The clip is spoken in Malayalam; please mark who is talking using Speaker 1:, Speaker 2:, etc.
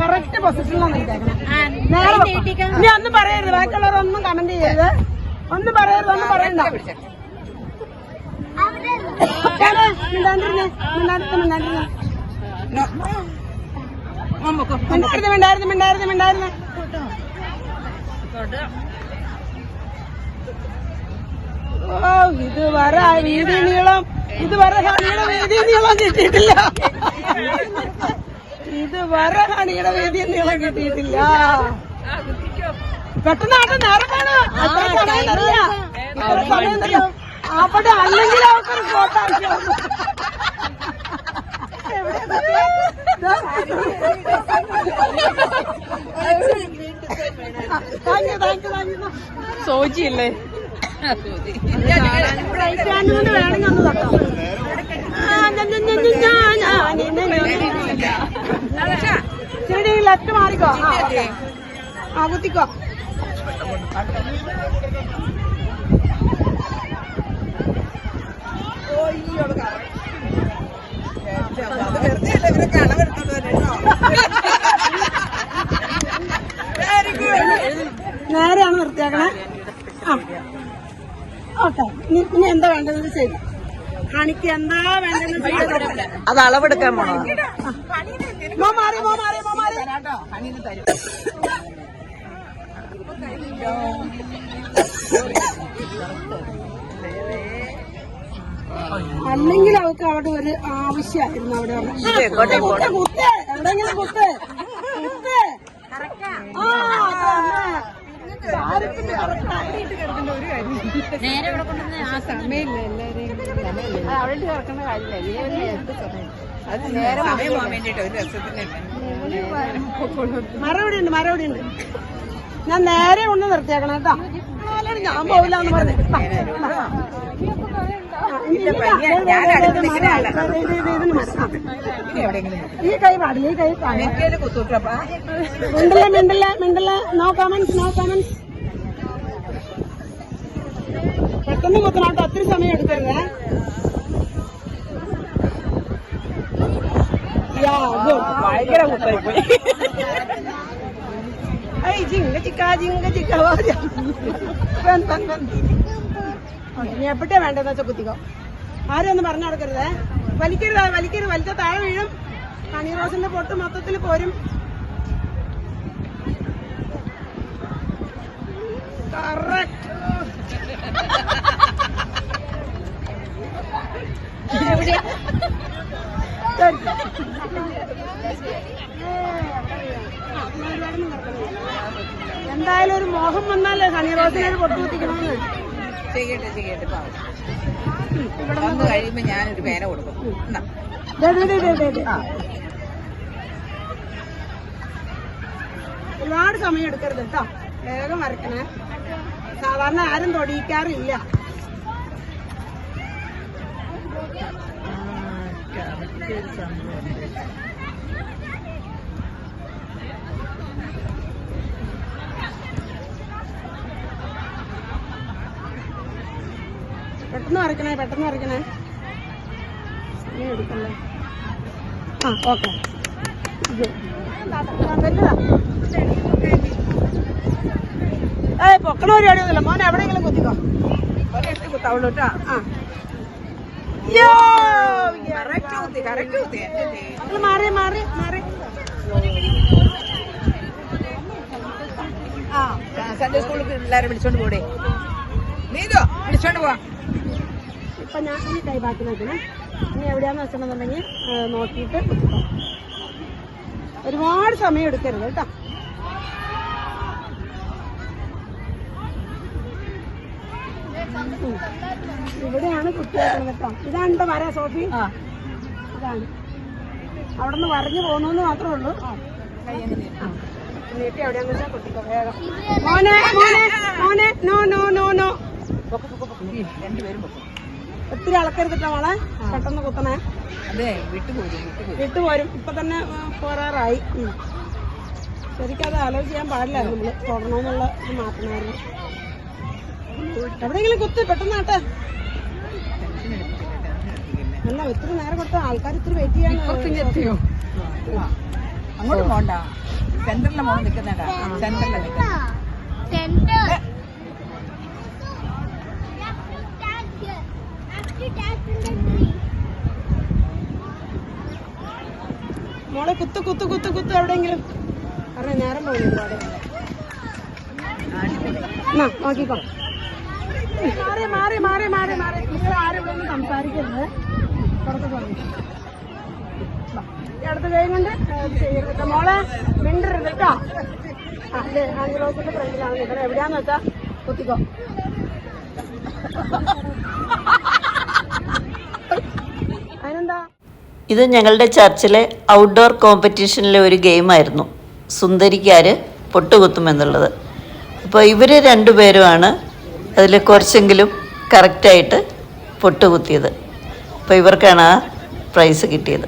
Speaker 1: കറക്റ്റ് പൊസിഷനിലാണ് ഒന്നും പറയരുത്. ബാക്കിയുള്ളവരൊന്നും കമന്റ് ചെയ്യരുത്. ഒന്നും പറയരുത് ഒന്നും പറയണ്ട. ഓ ഇത് വരാ വീതി നീളം ഇത് വര ഹണിയുടെ വീതി നീളം കിട്ടിയിട്ടില്ല. ഇതുവരെ വര ഹണിയുടെ വീതി നീളം കിട്ടിയിട്ടില്ല. പെട്ടെന്ന് ആട്ടെ നേരം അത്ര സമയം തരില്ല ഇത്ര സമയം തരില്ല അവിടെ അല്ലെങ്കിൽ അവർക്കൊരു ഫോട്ടോ ആവശ്യമാണ് thank you thank you thank you.
Speaker 2: സോജിയല്ലേ?
Speaker 1: Left മാറിക്കോ ആ, കുത്തിക്കോ നേരെയാണ് നിർത്തിയാക്കണേ. ആ. ഓക്കെ. ഇനി എന്താ വേണ്ടത് ചെയ്തു. ഹണിക്ക് എന്താ
Speaker 2: അത് അളവെടുക്കാൻ പോണോ?
Speaker 1: മോ മാറി മോ മാറി മോ മാറി. അല്ലെങ്കിൽ അവൾക്ക് അവിടെ ഒരു ആവശ്യമായിരുന്നു അവിടെ വന്ന്. ആ,
Speaker 2: എങ്ങോട്ടേ
Speaker 1: കുത്ത്, കുത്ത്. എവിടെയെങ്കിലും കുത്ത് കുത്ത് ആ
Speaker 2: നേരെ ഇവിടെ കൊണ്ടുവന്ന് ആ സമയമില്ല എല്ലാവരെയും അവിടെ കാര്യമില്ല. അത് നേരെ
Speaker 1: ഉണ്ട് ഞാൻ നേരെ ഒന്ന് നിർത്തിയേക്കണം കേട്ടോ. ഞാൻ പോവില്ല എന്ന് പറഞ്ഞു ഈ കൈ പാടില്ല ഈ കൈ പാടില്ല
Speaker 2: കുത്തൂട്ടപ്പാ
Speaker 1: മിണ്ടല്ല മിണ്ടല്ല മിണ്ടല്ല നോ കമന്റ്സ് നോ കമന്റ്സ് പെട്ടെന്ന് കുത്തണം. കേട്ടോ ഒത്തിരി സമയം എടുക്കരുത്.
Speaker 2: ഭയങ്കര കുത്തായി പോയി
Speaker 1: ഐ ജിങ്ക ചിക്കാ ജിങ്ക ചിക്കാ വാ. വൻ, വൻ, വൻ. ഓക്കേ, ഇനി എപ്പോഴാ വേണ്ടതെന്ന് വെച്ചാൽ കുത്തിക്കോ. ആരും ഒന്ന് പറഞ്ഞു കൊടുക്കരുതേ വലിക്കരുത് വലിക്കരുത്. വലിച്ച താഴെ വീഴും. ഹണി റോസിന്റെ പൊട്ട് മൊത്തത്തിൽ പോരും. എന്തായാലും ഒരു മോഹം വന്നാലേ ഹണി റോസിനെ പൊട്ടുപൊത്തിക്കണമെന്ന്
Speaker 2: ചെയ്യട്ടെ ചെയ്യട്ടെ ഇവിടെ വന്ന് കഴിയുമ്പോ ഞാനൊരു പേന കൊടുക്കും. എന്നാ.
Speaker 1: ഒരുപാട് സമയം എടുക്കരുത് കേട്ടോ വേഗം വരക്കണേ സാധാരണ ആരും തൊടിയിക്കാറില്ല. പെട്ടെന്ന് വരക്കണേ പെട്ടെന്ന് വരക്കണേ സമയം എടുക്കല്ലേ ആ ഓക്കെ. ഏയ് പൊക്കണ പരിപാടിയൊന്നുമില്ല മോനെ എവിടെയെങ്കിലും കുത്തിക്കോ.
Speaker 2: ഒരെട്ട് കുത്താവുള്ളൂ കേട്ടോ.
Speaker 1: ആ. മാറി മാറി മാറി.
Speaker 2: ആ സൺഡേ സ്കൂളിൽ പിള്ളേരെ വിളിച്ചോണ്ട് പോടേ. നീതോ വിളിച്ചോണ്ട് പോവാ.
Speaker 1: ഇപ്പൊ ഞാൻ ഈ കൈ ബാക്കി നോക്കണേ. ഇനി എവിടെയാന്ന് വെച്ചിട്ടുണ്ടെന്നുണ്ടെങ്കിൽ നോക്കിയിട്ട്. ഒരുപാട് സമയം എടുക്കരുത് കേട്ടോ. ഇവിടെയാണ് കുട്ടികൾ കേട്ടോ. ഇതാണ് ട്ടോ മര സോഫി. ഇതാണ്. അവിടെ നിന്ന് വരഞ്ഞു പോകുന്നു മാത്രമേ ഉള്ളൂ. നീട്ടി എവിടെയാന്ന് വെച്ചാൽ കുട്ടിക്കോ വേഗം. മോനെ മോനെ മോനെ നോ നോ നോ നോ.
Speaker 2: രണ്ടുപേരും
Speaker 1: ഒത്തിരി അളക്കരുതിട്ടാ മോളെ പെട്ടെന്ന് കുത്തണേ.
Speaker 2: അതെ വിട്ടുപോരും വിട്ടുപോരും.
Speaker 1: ഇപ്പൊ തന്നെ പോരാറായി. ശരിക്കും അത് ആലോചിക്കാൻ പാടില്ലായിരുന്നു നമ്മൾ തുടരണമെന്നുള്ള ഇത് മാറ്റണമായിരുന്നു എവിടെയെങ്കിലും കുത്ത് പെട്ടെന്ന് ആട്ടെ. അല്ല ഒത്തിരി നേരം കൊടുത്ത ആൾക്കാർ ഇത്തിരി വെയിറ്റ് ചെയ്യാൻ
Speaker 2: അങ്ങോട്ട് പോണ്ട. സെന്ററിലെ മോൾ നിൽക്കുന്നുണ്ടാ. സെന്ററിലെ നിൽക്കുന്ന
Speaker 1: മോളെ കുത്ത് കുത്ത് കുത്ത് കുത്ത് എവിടെയെങ്കിലും. കാരണം നേരം ഒരുപാട്. എന്നാ, നോക്കിക്കോ. മാറി മാറി മാറി മാറി മാറി. നിങ്ങൾ ആരും ഇവിടെ ഒന്നും സംസാരിക്കരുത്. പുറത്ത് പോയി. അടുത്ത കൈ കൊണ്ട് ചെയ്യരുത്. മോളെ മിണ്ടരുത് കേട്ടോ. അതെ ആംഗ്ലോസിന്റെ ഫ്രണ്ടിലാണ്. നിൽക്കുന്നത് എവിടെയാന്ന് വെച്ചാ കുത്തിക്കോ.
Speaker 3: ഇത് ഞങ്ങളുടെ ചർച്ചിലെ ഔട്ട്ഡോർ കോമ്പറ്റീഷനിലെ ഒരു ഗെയിമായിരുന്നു സുന്ദരിക്കാര് പൊട്ടുകുത്തുമെന്നുള്ളത് അപ്പോൾ ഇവർ രണ്ടുപേരുമാണ് അതിൽ കുറച്ചെങ്കിലും കറക്റ്റായിട്ട് പൊട്ടുകുത്തിയത്. അപ്പോൾ ഇവർക്കാണ് ആ പ്രൈസ് കിട്ടിയത്.